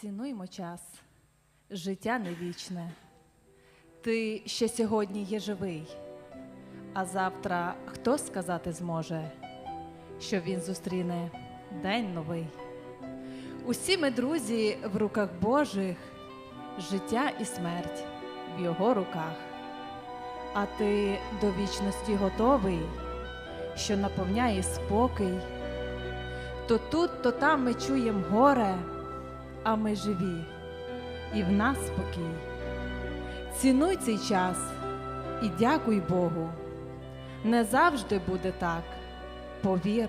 Цінуймо час, життя не вічне. Ти ще сьогодні є живий, а завтра хто сказати зможе, що він зустріне день новий. Усі ми, друзі, в руках Божих, життя і смерть в його руках. А ти до вічності готовий, що наповняє спокій. То тут, то там ми чуємо горе, а ми живі, і в нас спокій. Цінуй цей час і дякуй Богу. Не завжди буде так, повір.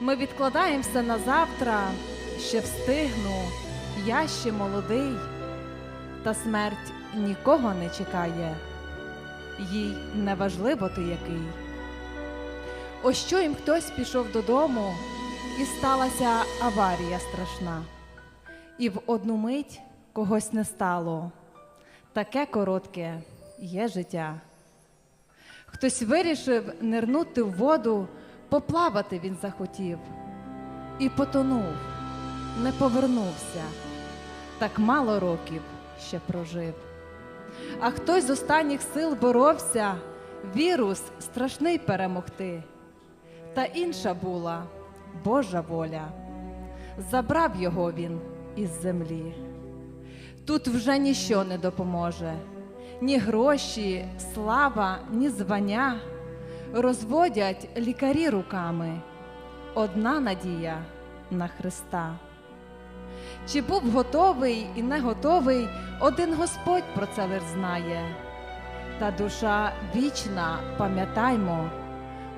Ми відкладаємо все на завтра, ще встигну, я ще молодий, та смерть нікого не чекає, їй не важливо ти який. Ось що їм хтось пішов додому, і сталася аварія страшна, і в одну мить когось не стало. Таке коротке є життя. Хтось вирішив нирнути в воду, поплавати він захотів і потонув, не повернувся, так мало років ще прожив. А хтось з останніх сил боровся, вірус страшний перемогти. Та інша була Божа воля, забрав його він із землі. Тут вже ніщо не допоможе, ні гроші, слава, ні звання розводять лікарі руками. Одна надія на Христа. Чи був готовий і не готовий, один Господь про це лиш знає. Та душа вічна, пам'ятаймо,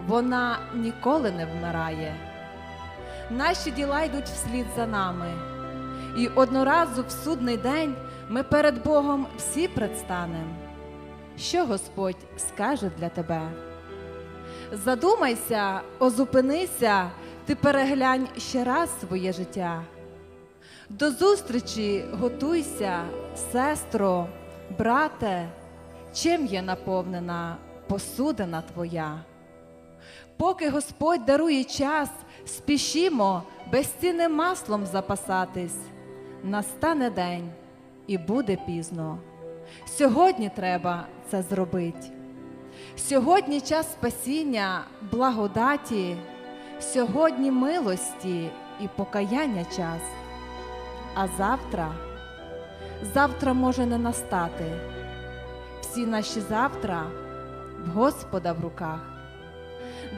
вона ніколи не вмирає. Наші діла йдуть вслід за нами. І одноразу в судний день ми перед Богом всі предстанем. Що Господь скаже для тебе? Задумайся, озупинися, ти переглянь ще раз своє життя. До зустрічі готуйся, сестро, брате, чим є наповнена посудина твоя. Поки Господь дарує час, спішімо безцінним маслом запасатись. Настане день і буде пізно. Сьогодні треба це зробити. Сьогодні час спасіння, благодаті, сьогодні милості і покаяння час. А завтра, завтра може не настати. Всі наші завтра в Господа в руках.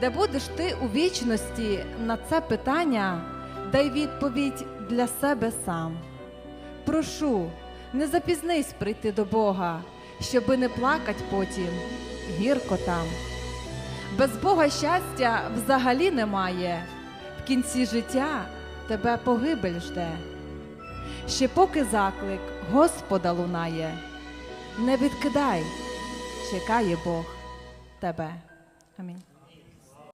Де будеш ти у вічності на це питання, дай відповідь для себе сам. Прошу, не запізнись прийти до Бога, щоби не плакать потім, гірко там. Без Бога щастя взагалі немає, в кінці життя тебе погибель жде. Ще поки заклик Господа лунає, не відкидай, чекає Бог тебе. Амінь.